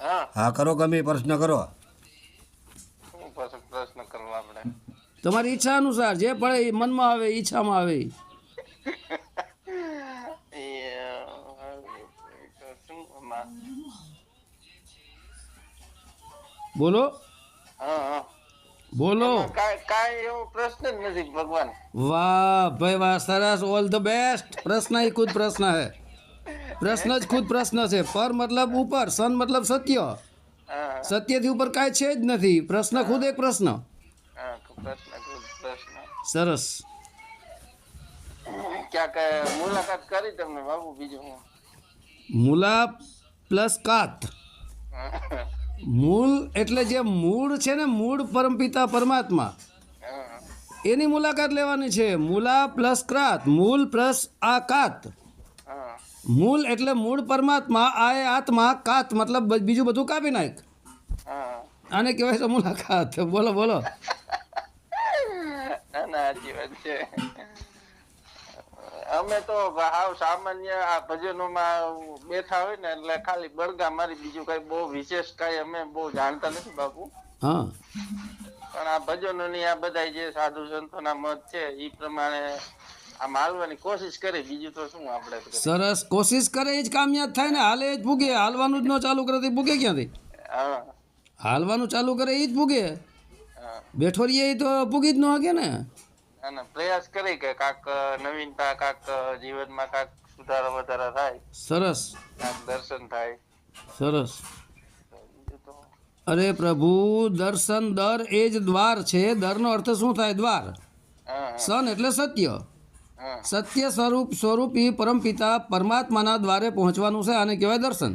હા. હા કરો ગમે પ્રશ્ન કરો. પ્રશ્ન કરવા આપણે? તમારી ઈચ્છા અનુસાર જે પડે એ મનમાં આવે ઈચ્છામાં આવે? બોલો. હા હા. બોલો. કાંઈ એવો પ્રશ્ન જ નથી ભગવાન. વાહ ભાઈ વાહ સરસ. ઓલ ધ બેસ્ટ પ્રશ્ન એ ખુદ પ્રશ્ન છે પ્રશ્ન જ ખુદ પ્રશ્ન છે. પર મતલબ ઉપર સન મતલબ સત્ય. સત્યથી ઉપર કાંઈ છે જ નથી. પ્રશ્ન ખુદ એક પ્રશ્ન. સરસ. ક્યાંક મુલાકાત કરી તમને બાબુ બીજું હું? મૂલા પ્લસ કાત. મૂળ એટલે જે મૂળ છે ને મૂળ પરમપિતા પરમાત્મા. એની મુલાકાત લેવાની છે. મૂલા પ્લસ ક્રાત મૂળ પ્લસ આ કાત. મૂળ એટલે મૂળ પરમાત્મા આ આત્મા કાત મતલબ બીજું બધું કાપી નાખ. આને કહેવાય છે મુલાકાત. બોલો બોલો. અમે તો હાવ સામાન્ય આ ભજનોમાં બેઠા હોય ને એટલે ખાલી બળગા મારી બીજું કઈ બહુ વિશેષ કઈ અમે બહુ જાણતા નથી બાપુ. હા. પણ આ ભજનોની આ બધા જે સાધુ સંતોના મત છે એ પ્રમાણે આમ હાલવાની કોશિશ કરે બીજું તો શું આપણે સરસ. કોશિશ કરે એ જ કામયાબ થાય ને હાલે એ જ ભૂગે. હાલવાનું જ ન ચાલુ કરે તો ભૂગે ક્યાંથી? હા. હાલવાનું ચાલુ કરે એ જ ભૂગે. બેઠો રહીએ તો ભૂગી જ ન હકે ને? પ્રયાસ કરી કે કાક નવીનતા કાક જીવનમાં કાક સુધારો વધારા થાય. સરસ. કાક દર્શન થાય. સરસ. અરે પ્રભુ દર્શન દર એ જ દ્વાર છે. દરનો અર્થ શું થાય? દ્વાર. સન એટલે સત્ય. સત્ય સ્વરૂપ સ્વરૂપી પરમપિતા પરમાત્માના દ્વારે પહોંચવાનું છે આને કહેવાય દર્શન.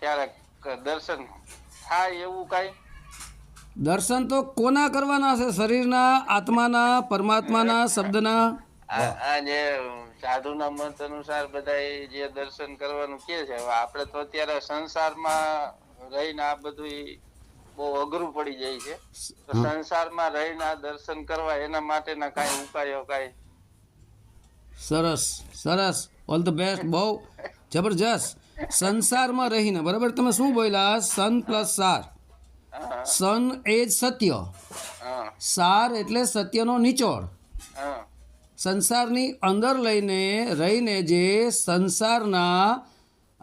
ત્યારે દર્શન થાય એવું કઈ? દર્શન તો કોના કરવાના છે? શરીરના આત્માના પરમાત્માના શબ્દના? આ આ જે સાધુના મત અનુસાર બધા જે દર્શન કરવાનું કે છે આપણે તો અત્યારે સંસારમાં રહીને આ બધું બહુ અઘરું પડી જાય છે. તો સંસારમાં રહીને દર્શન કરવા એના માટેના કાંઈ ઉપાયો કાંઈ? સરસ સરસ. ઓલ ધ બેસ્ટ બહુ જબરજસ્ત. સંસારમાં રહીને બરાબર? તમે શું બોલ્યા? સન પ્લસ સાર. સન એ જ સત્ય. સાર એટલે સત્યનો નિચોડ. સંસારની અંદર લઈને રહીને જે સંસારના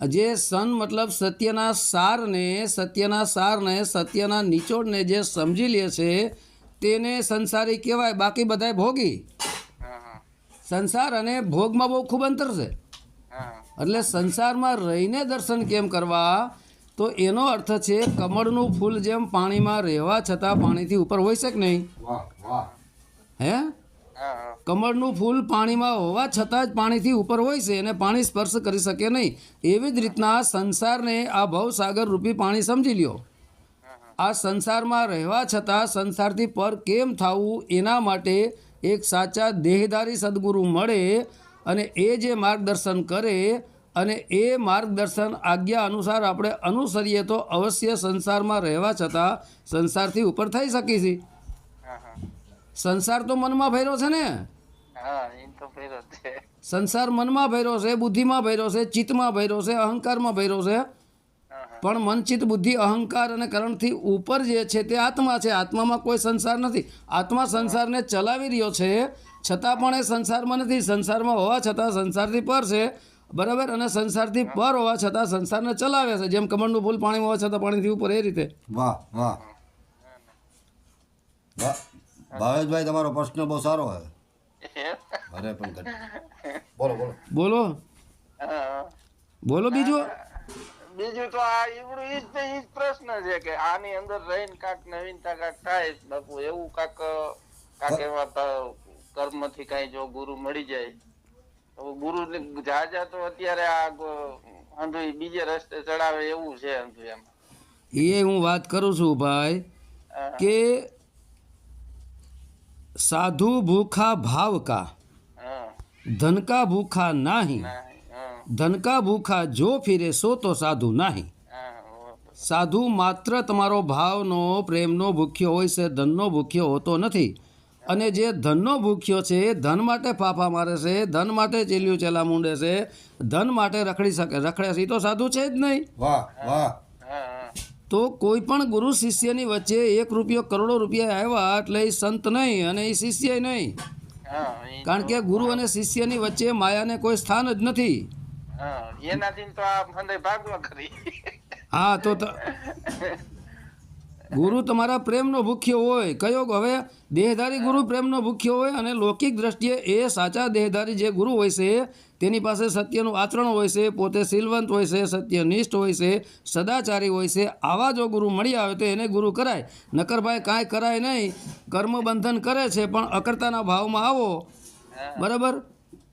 જે સન મતલબ સત્યના સારને સત્યના સારને સત્યના નિચોડને જે સમજી લે છે તેને સંસારી કહેવાય. બાકી બધાય ભોગી. સંસાર અને ભોગમાં બહુ ખૂબ અંતર છે. એટલે સંસારમાં રહીને દર્શન કેમ કરવા? તો એનો અર્થ છે કમળનું ફૂલ જેમ પાણીમાં રહેવા છતાં પાણીથી ઉપર હોઈ શકે નહીં. હા? કમળનું ફૂલ પાણીમાં હોવા છતાં જ પાણીથી ઉપર હોય છે અને પાણી સ્પર્શ કરી શકે નહીં. એવી જ રીતના સંસારને આ ભવસાગર રૂપી પાણી સમજી લ્યો. આ સંસારમાં રહેવા છતાં સંસારથી પર કેમ થવું એના માટે એક સાચા દેહધારી સદગુરુ મળે અને એ જે માર્ગદર્શન કરે અને એ માર્ગદર્શન આજ્ઞા અનુસાર આપણે અનુસરીએ તો અવશ્ય સંસારમાં રહેવા છતાં સંસારથી ઉપર થઈ શકીશી. સંસાર તો મનમાં ભર્યો છે ને? હા એ તો ફેરો જ છે. સંસાર મનમાં ભર્યો છે બુદ્ધિમાં ભર્યો છે ચિત્તમાં ભર્યો છે અહંકારમાં ભર્યો છે. પણ મન ચિત્ત બુદ્ધિ અહંકાર અને કરણથી ઉપર જે છે તે આત્મા છે. આત્મામાં કોઈ સંસાર નથી. આત્મા સંસારને ચલાવી રહ્યો છે છતાં પણ એ સંસારમાં નથી. સંસારમાં હોવા છતાં સંસારથી પર છે બરાબર? અને સંસારથી પર હોવા છતાં સંસારને ચલાવે છે. જેમ કમળનું ફૂલ પાણીમાં હોવા છતાં પાણીથી ઉપર એ રીતે. વાહ વાહ. વાહ. ભાવેશભાઈ તમારો પ્રશ્ન બહુ સારો છે અરે પણ બોલો બોલો. બોલો. બોલો બીજું? બીજું તો આ ઈવડું ઈ જ ઈ જ પ્રશ્ન છે કે આની અંદર રહીને કાક નવીનતા કાક થાય બાપુ. એવું કાક કાક એવા કર્મ કર્મથી કાંઈ જો ગુરુ મળી જાય. તો ગુરુ જાજા તો અત્યારે આ અંધુ બીજે રસ્તે ચડાવે એવું છે અંધુ એમ એ હું વાત કરું છું ભાઈ કે સાધુ ભૂખા ભાવ કા ધન કા ભૂખા નાહી ધન કા ભૂખા જો ફિરે સો તો સાધુ નાહી સાધુ માત્ર તમારો ભાવનો પ્રેમનો ભૂખ્યો હોય છે ધનનો ભૂખ્યો હોતો નથી અને જે ધનનો ભૂખ્યો છે, ધન માટે ફાફા મારે છે, ધન માટે ચેલિયું ચેલા મૂંડે છે, ધન માટે રખડી શકે રખડે છે એ તો સાધુ છે જ નહીં। વાહ વાહ તો કોઈ પણ ગુરુ શિષ્યની વચ્ચે એક રૂપિયો કરોડો રૂપિયા આવ્યા એટલે એ સંત નહીં અને એ શિષ્ય નહીં. કારણ કે ગુરુ અને શિષ્યની વચ્ચે માયાને કોઈ સ્થાન જ નથી. હા તો ગુરુ તમારા પ્રેમનો ભૂખ્યો હોય. કયો હવે દેહધારી ગુરુ પ્રેમનો ભૂખ્યો હોય અને લૌકિક દ્રષ્ટિએ એ સાચા દેહધારી જે ગુરુ હોય છે તેની પાસે સત્યનું આચરણ હોય છે પોતે શીલવંત હોય છે સત્યનિષ્ઠ હોય છે સદાચારી હોય છે આવા જો ગુરુ મળી આવે તો એને ગુરુ કરાય. નકરભાઈ કાંઈ કરાય નહીં કર્મ બંધન કરે છે પણ અકર્તાના ભાવમાં આવો. બરાબર?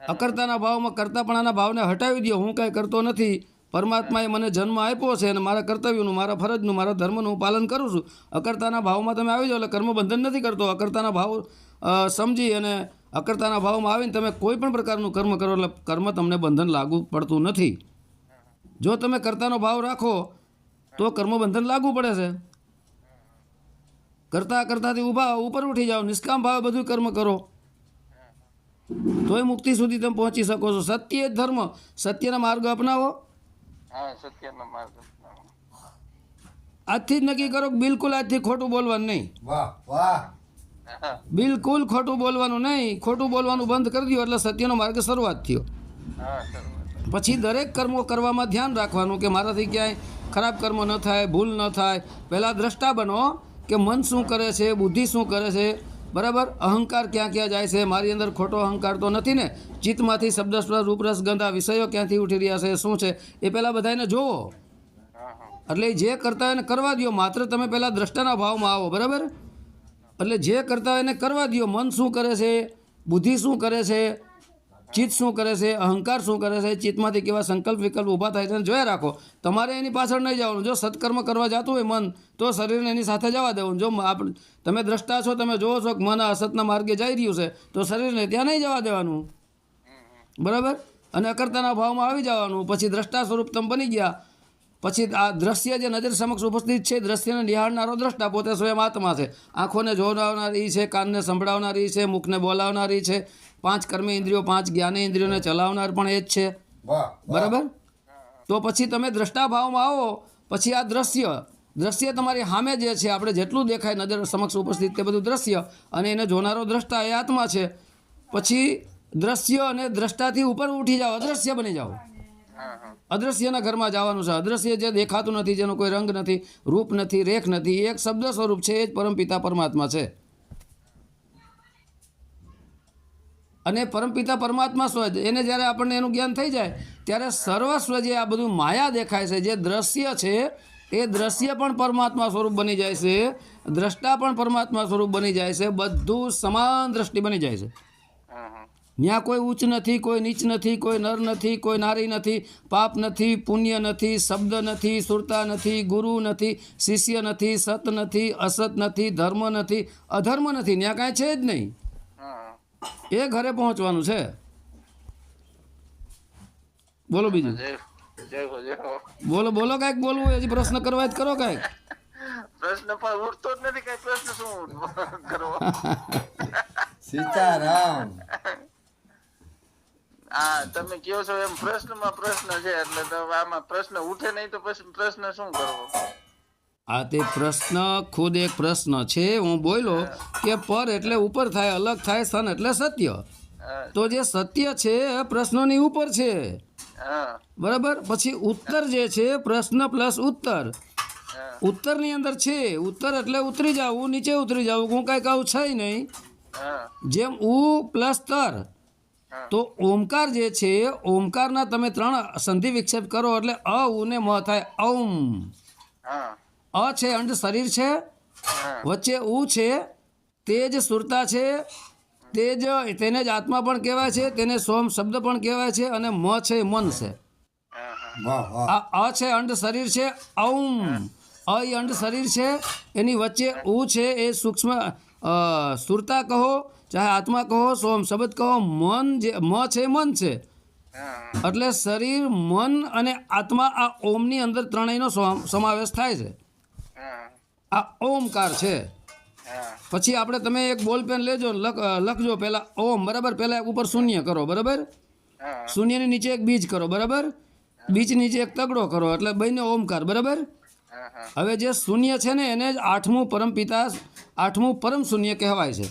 અકર્તાના ભાવમાં કરતાપણાના ભાવને હટાવી દો હું કાંઈ કરતો નથી. પરમાત્માએ મને જન્મ આપ્યો છે અને મારા કર્તવ્યનું, મારા ફરજનું, મારા ધર્મનું હું પાલન કરું છું. અકર્તાના ભાવમાં તમે આવી જાઓ, એટલે કર્મબંધન નથી કરતો. અકર્તાના ભાવ સમજી અને અકર્તાના ભાવમાં આવીને તમે કોઈ પણ પ્રકારનું કર્મ કરો, એટલે કર્મ તમને બંધન લાગુ પડતું નથી. જો તમે કર્તાનો ભાવ રાખો, તો કર્મબંધન લાગુ પડે છે. કરતા કરતાથી ઊભા ઉપર ઉઠી જાઓ, નિષ્કામ ભાવે બધું કર્મ કરો. તોય મુક્તિ સુધી તમે પહોંચી શકો છો. સત્ય ધર્મ. સત્યના માર્ગ અપનાવો. હા સત્યનો માર્ગ આજથી જ નક્કી કરો કે બિલકુલ આજથી ખોટું બોલવાનું નહીં. વાહ વાહ. બિલકુલ ખોટું બોલવાનું નહીં. ખોટું બોલવાનું બંધ કરી દો એટલે સત્યનો માર્ગ શરૂઆત થયો. પછી દરેક કર્મો કરવામાં ધ્યાન રાખવાનું કે મારાથી ક્યાંય ખરાબ કર્મ ન થાય ભૂલ ન થાય. પહેલાં દ્રષ્ટા બનો કે મન શું કરે છે બુદ્ધિ શું કરે છે બરાબર? અહંકાર ક્યાં ક્યાં જાય છે? મારી અંદર ખોટો અહંકાર તો નથી ને? ચિત્તમાંથી શબ્દ રૂપરસ, ગંધ વિષયો ક્યાંથી ઉઠી રહ્યા છે? શું છે? એ પહેલાં બધાને જોવો એટલે જે કરતા એને કરવા દો માત્ર તમે પહેલાં દ્રષ્ટાના ભાવમાં આવો, બરાબર? એટલે જે કરતા એને કરવા દો મન શું કરે છે? બુદ્ધિ શું કરે છે? ચિત્ત શું કરે છે, અહંકાર શું કરે છે, ચિત્તમાંથી કેવા સંકલ્પ વિકલ્પ ઊભા થાય છે જોયા રાખો. તમારે એની પાછળ નહીં જવાનું. જો સત્કર્મ કરવા જતું હોય મન, તો શરીરને એની સાથે જવા દેવાનું. જો તમે દ્રષ્ટા છો, તમે જોવો છો કે મન અસતના માર્ગે જઈ રહ્યું છે, તો શરીરને ત્યાં નહીં જવા દેવાનું. બરાબર? અને અકર્તાના ભાવમાં આવી જવાનું. પછી દ્રષ્ટા સ્વરૂપ તમે બની ગયા. પછી આ દ્રશ્ય જે નજર સમક્ષ ઉપસ્થિત છે, દ્રશ્યને નિહાળનારો દ્રષ્ટા પોતે સ્વયં આત્મા છે. આંખોને જોડાવનારી છે, કાનને સંભળાવનારી છે, મુખને બોલાવનારી છે. પાંચ કર્મ ઇન્દ્રિયો પાંચ જ્ઞાન ઇન્દ્રિયોને ચલાવનાર પણ એ જ છે. બરાબર? તો પછી તમે દ્રષ્ટા ભાવમાં આવો પછી આ દ્રશ્ય દ્રશ્ય તમારી સામે જે છે આપણે જેટલું દેખાય નજર સમક્ષ ઉપસ્થિત તે બધું દ્રશ્ય અને એને જોનારો દ્રષ્ટા એ આત્મા છે. પછી દ્રશ્ય અને દ્રષ્ટાથી ઉપર ઉઠી જાઓ અદ્રશ્ય બની જાઓ. અદ્રશ્યના ઘરમાં જવાનું છે. અદ્રશ્ય જે દેખાતું નથી જેનો કોઈ રંગ નથી રૂપ નથી રેખ નથી એક શબ્દ સ્વરૂપ છે એ જ પરમપિતા પરમાત્મા છે. અને પરમપિતા પરમાત્મા સ્વ એને જ્યારે આપણને એનું જ્ઞાન થઈ જાય, ત્યારે સર્વસ્વ જે આ બધું માયા દેખાય છે. જે દ્રશ્ય છે, એ દ્રશ્ય પણ પરમાત્મા સ્વરૂપ બની જાય છે. દ્રષ્ટા પણ પરમાત્મા સ્વરૂપ બની જાય છે. બધું સમાન દ્રષ્ટિ બની જાય છે. ત્યાં કોઈ ઉચ્ચ નથી, કોઈ નીચ નથી, કોઈ નર નથી, કોઈ નારી નથી, પાપ નથી, પુણ્ય નથી, શબ્દ નથી, સુરતા નથી, ગુરુ નથી, શિષ્ય નથી, સત નથી, અસત નથી, ધર્મ નથી, અધર્મ નથી. ત્યાં કાંઈ છે જ નહીં. એ ઘરે પહોંચવાનું છે. બોલો બીજું. બોલો બોલો કંઈક બોલવું હજી પ્રશ્ન કરવા જ કરો કંઈક. પ્રશ્ન પણ ઉઠતો જ નથી કઈ પ્રશ્ન શું કરવો? સીતારામ. હા તમે કયો છો એમ પ્રશ્નમાં પ્રશ્ન છે એટલે તો આમાં પ્રશ્ન ઉઠે નહીં તો પછી પ્રશ્ન શું કરવો? આ તે પ્રશ્ન ખુદ એક પ્રશ્ન છે. હું બોલ્યો કે પર એટલે ઉપર થાય અલગ થાય સન એટલે સત્ય. તો જે સત્ય છે પ્રશ્નોની ઉપર છે. બરાબર? પછી ઉત્તર જે છે પ્રશ્ન પ્લસ ઉત્તર. ઉત્તરની અંદર છે. ઉત્તર એટલે ઉતરી જવું નીચે ઉતરી જવું. હું કાંઈ કહું છે નહીં. જેમ ઉ પ્લસ તર. તો ઓમકાર જે છે ઓમકારના તમે ત્રણ સંધિ વિક્ષેપ કરો એટલે અ ઉને મ થાય ઔમ. અ છે અંડ શરીર છે વચ્ચે ઉ છે તે જ સુરતા છે તે જ તેને જ આત્મા પણ કહેવાય છે તેને સોમ શબ્દ પણ કહેવાય છે અને મ છે મન છે. આ અ છે અંડ શરીર છે ઔમ. અ એ અંડ શરીર છે એની વચ્ચે ઉ છે એ સૂક્ષ્મ સુરતા કહો ચાહે આત્મા કહો સોમ શબ્દ કહો મન જે મ છે મન છે. એટલે શરીર મન અને આત્મા આ ઓમની અંદર ત્રણેયનો સમાવેશ થાય છે. આ ઓમકાર છે. પછી આપણે તમે એક બોલ પેન લેજો લખ લખજો પહેલાં. ઓમ બરાબર? પહેલાં ઉપર શૂન્ય કરો બરાબર? શૂન્યની નીચે એક બીજ કરો બરાબર? બીજ નીચે એક તગડો કરો એટલે બંને ઓમકાર બરાબર? હવે જે શૂન્ય છે ને એને જ આઠમું પરમ પિતા આઠમું પરમ શૂન્ય કહેવાય છે.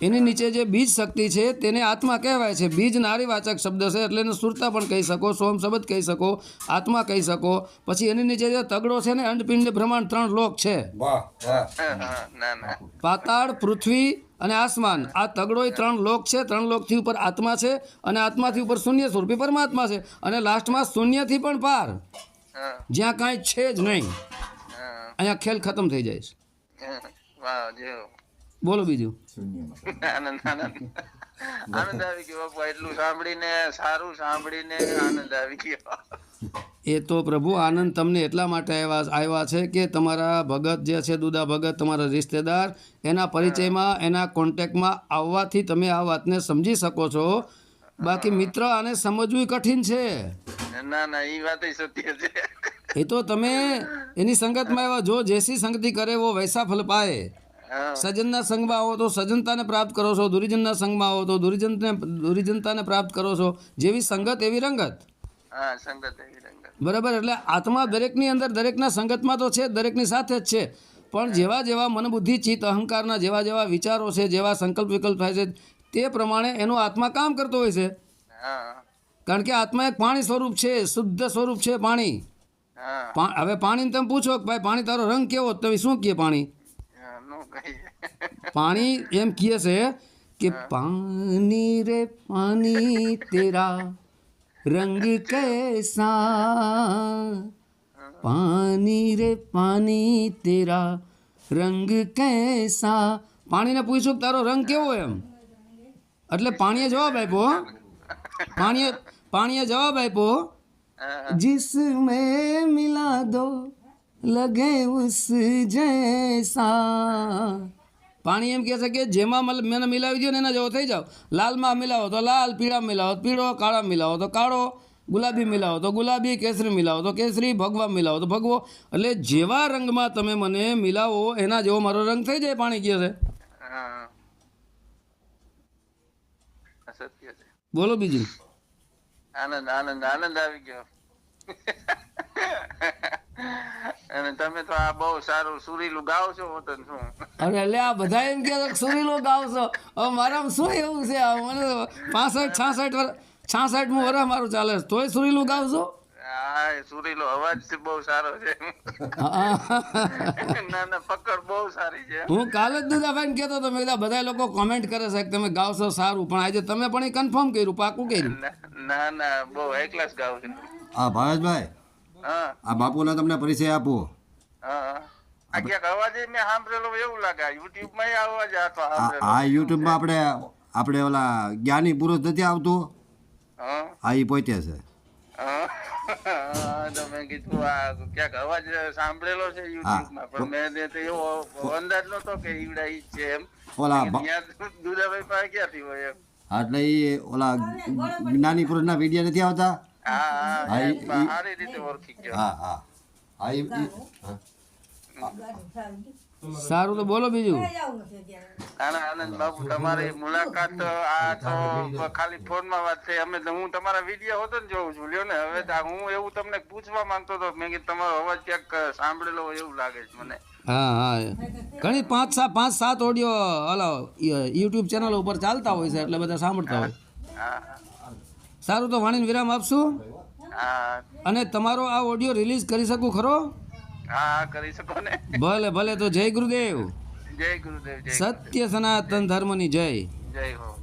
એની નીચે જે બીજ શક્તિ છે તેને આત્મા કહેવાય છે. બીજ નારીવાચક શબ્દ છે એટલે એને સુરતા પણ કહી શકો સોમ શબ્દ કહી શકો આત્મા કહી શકો. પછી એની નીચે જે તગડો છે ને અંડપિંડ પ્રમાણ ત્રણ લોક છે. વાહ વાહ. હા હા ના ના. પાતાળ પૃથ્વી અને આસમાન. આ તગડોય ત્રણ લોક છે. ત્રણ લોકથી ઉપર આત્મા છે અને આત્માથી ઉપર શૂન્ય સ્વરૂપી પરમાત્મા છે. અને લાસ્ટમાં શૂન્યથી પણ પાર. જ્યાં કાંઈ છે જ નહીં. અહીંયા ખેલ ખતમ થઈ જાય છે. હા. વાહ જેવો. બોલો બીજું. આનંદ આનંદ આનંદ આવી ગયો બાપુ એટલું સાંભળીને સારું સાંભળીને આનંદ આવી ગયો. એ તો પ્રભુ આનંદ તમને એટલા માટે આવ્યા આવ્યા છે કે તમારા ભગત જે છે દુદા ભગત તમારા રિશ્તેદાર એના પરિચયમાં એના કોન્ટેક્ટમાં આવવાથી તમે આ વાતને સમજી શકો છો. બાકી મિત્ર આને સમજવું કઠિન છે. ના ના એ વાત સત્ય છે. એ તો તમે એની સંગતમાં આવ્યા જો જેસી સંગતિ કરે વો વૈસા ફલ પાએ હા. સજનના સંગમાં આવો તો સજ્જનતાને પ્રાપ્ત કરો છો દુરિજનના સંગમાં આવો તો દુરિજનને દુરિજનતાને પ્રાપ્ત કરો છો જેવી સંગત એવી રંગત. બરાબર એટલે આત્મા દરેકની અંદર દરેકના સંગતમાં તો છે દરેકની સાથે જ છે. પણ જેવા જેવા મનબુદ્ધિ ચિત્ત અહંકારના જેવા જેવા વિચારો છે જેવા સંકલ્પ વિકલ્પ થાય છે તે પ્રમાણે એનો આત્મા કામ કરતો હોય છે. કારણ કે આત્મા એક પાણી સ્વરૂપ છે શુદ્ધ સ્વરૂપ છે પાણી. હવે પાણીને તમે પૂછો કે ભાઈ પાણી તારો રંગ કેવો? તમે શું કહે પાણી? પાણી એમ કહે છે કે પાણી રે પાણી તેરા રંગ કૈસા. પાણી રે પાણી તેરા રંગ કૈસા. પાણીને પૂછ્યું કે તારો રંગ કેવો એમ? એટલે પાણીએ જવાબ આપ્યો પાણીએ પાણીએ જવાબ આપ્યો જિસમે મિલા દો લગે ઉસ જૈસા. પાણી એમ કહે છે કે જેમાં મને મિલાવી દો ને એના જેવો થઈ જાઓ. લાલમાં મિલાવો તો લાલ પીળા મિલાવો પીળો કાળા મિલાવો તો કાળો ગુલાબી મિલાવો તો ગુલાબી કેસરી મિલાવો તો કેસરી ભગવા મિલાવો તો ભગવો. એટલે જેવા રંગમાં તમે મને મિલાવો એના જેવો મારો રંગ થઈ જાય પાણી કહે છે. બોલો બીજું. આનંદ આનંદ આનંદ આવી ગયો. અને તમે તો આ બહુ સારું સુરીલું ગાવ છો હું તને શું? અરે એટલે આ બધા એમ કે સુરીલું ગાવશો હવે મારામાં શું એવું છે? આ મને પાસઠ છાસઠ વર્ષ છાસઠમું વર્ષ મારું ચાલે છે. તોય સુરીલું ગાવશો હા સુરીલો અવાજ છે બહુ સારો છે. ના ના પકડ બહુ સારી છે. હું કાલે જ દુદાભાઈને કહેતો હતો મેં કીધા બધા લોકો કોમેન્ટ કરે છે કે તમે ગાવશો સારું પણ આજે તમે પણ એ કન્ફર્મ કર્યું પાકું કર્યું. ના- ના ના બહુ હાઈ ગાવ છે. હા ભાવેશભાઈ. આ બાપુનો તમને પરિચય આપો. આ યુટ્યુબમાં આપણે આપણે ઓલા જ્ઞાની પુરુષ નથી આવતું? હા. એ પોતે છે. હા. કીધું આ ક્યાંક અવાજ સાંભળેલો છે યુટ્યુબમાં પણ મેં એવો અંદાજ નતો કે ઈવડા ઈ છે એમ. ઓલા દુધાભાઈ પાસે ક્યાંથી હોય એમ. એટલે એ ઓલા જ્ઞાની પુરુષના વીડિયો નથી આવતા? હા સારી તો બોલો બીજું. આનંદ આનંદ બાબુ તમારી મુલાકાત આ તો ખાલી ફોનમાં વાત થઈ. અમે તો હું તમારા વીડિયો હતો ને જોઉં છું. લ્યો ને હવે હું એવું તમને પૂછવા માંગતો હતો મેં કે તમારો અવાજ ક્યાંક સાંભળેલો હોય એવું લાગે છે મને. હા હા. ઘણી પાંચ સાત પાંચ સાત ઓડિયો ઓલા યુટ્યુબ ચેનલ ઉપર ચાલતા હોય છે એટલે બધા સાંભળતા હોય. હા. સારું તો વાણીને વિરામ આપશું? અને તમારો આ ઓડિયો રિલીઝ કરી શકું ખરો? હા હા કરી શકો ને. ભલે ભલે તો જય ગુરુદેવ જય ગુરુદેવ. સત્ય સનાતન ધર્મની જય. જય હો.